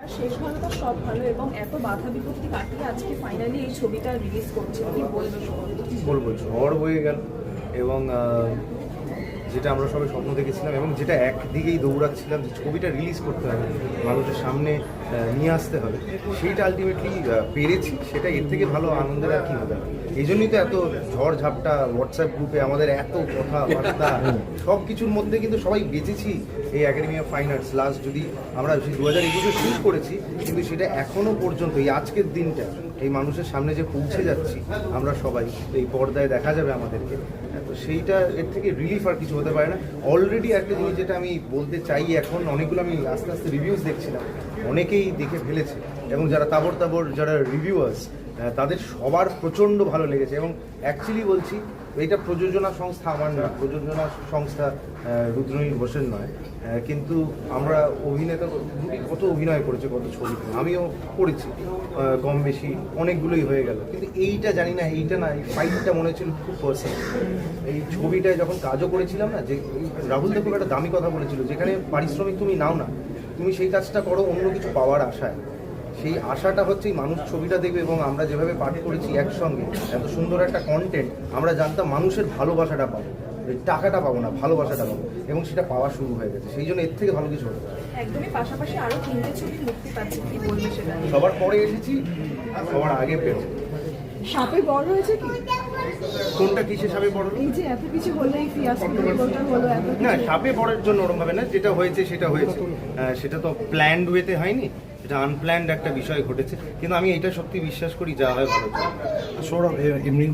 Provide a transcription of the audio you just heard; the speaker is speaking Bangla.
শেষ ভালো সব ভালো এবং এত বাধা বিপত্তি কাটিয়ে আজকে ফাইনালি এই ছবিটা রিলিজ করছে। কি বলব বলব? ঝড় বয়ে গেল এবং যেটা আমরা সবাই স্বপ্ন দেখেছিলাম এবং যেটা একদিকেই দৌড়াচ্ছিলাম যে ছবিটা রিলিজ করতে হবে, মানুষের সামনে নিয়ে আসতে হবে, সেইটা আলটিমেটলি পেরেছি, সেটা এর থেকে ভালো আনন্দের আর কি হবে? এই জন্যই তো এত ঝড় ঝাপটা হোয়াটসঅ্যাপ গ্রুপে আমাদের এত কথা কথাবার্তা সব কিছুর মধ্যে কিন্তু সবাই বেঁচেছি এই academy of fine arts last যদি আমরা দু হাজার একুশে শুরু করেছি, কিন্তু সেটা এখনও পর্যন্ত, এই আজকের দিনটা, এই মানুষের সামনে যে পৌঁছে যাচ্ছি, আমরা সবাই, এই পর্দায় দেখা যাবে আমাদেরকে। তো সেইটা এর থেকে রিলিফ আর কিছু হতে পারে না। অলরেডি একটা জিনিস যেটা আমি বলতে চাই এখন, অনেকগুলো আমি আস্তে আস্তে রিভিউজ দেখছিলাম, অনেকেই দেখে ফেলেছে। এবং যারা তাবর তাবর যারা রিভিউয়ার্স তাদের সবার প্রচণ্ড ভালো লেগেছে। এবং অ্যাকচুয়ালি বলছি এইটা প্রযোজনা সংস্থা আমার না, প্রযোজনা সংস্থা রুদ্রনীল ঘোষের নয়। কিন্তু আমরা অভিনেতা, দুটি কত অভিনয় করেছে, কত ছবি আমিও করেছি কম বেশি অনেকগুলোই হয়ে গেল। কিন্তু এইটা জানি না, এইটা না, এই ফাইটটা মনে হচ্ছিল খুব পার্সেন্ট এই ছবিটায় যখন কাজও করেছিলাম না, যে রাহুল দেব একটা দামি কথা বলেছিল, যেখানে পারিশ্রমিক তুমি নাও না, তুমি সেই কাজটা করো, অন্য কিছু পাওয়ার আশায়। সেই আশাটা হচ্ছে মানুষ ছবিটা দেখবে এবং আমরা যেভাবে পাঠ করেছি একসঙ্গে এত সুন্দর একটা কন্টেন্ট আমরা জানতাম মানুষের ভালোবাসাটা পাবো এই টাকাটা পাবো না ভালোবাসাটা পাবো এবং সেটা পাওয়া শুরু হয়ে গেছে। সেই জন্য এর থেকে ভালো কিছু হতে একদমই পাশাপাশি আরও তিনটে ছবি মুক্তি পাচ্ছে কি বলব সেটা? সবার পরে এসেছি সবার আগে পেয়েছি। সাপে বড় হয়েছে কি? কোনটা কিসে সাপে বড়? এই যে এত কিছু হলো এই হলো এত না সাপে পড়ার জন্য ওরকম ভাবে না যেটা হয়েছে সেটা হয়েছে। সেটা তো প্ল্যান্ড ওয়েতে হয়নি। এটা আনপ্ল্যান্ড একটা বিষয় ঘটেছে। কিন্তু আমি এটা সত্যি বিশ্বাস করি যা হয় ভালো সৌরভ এমনি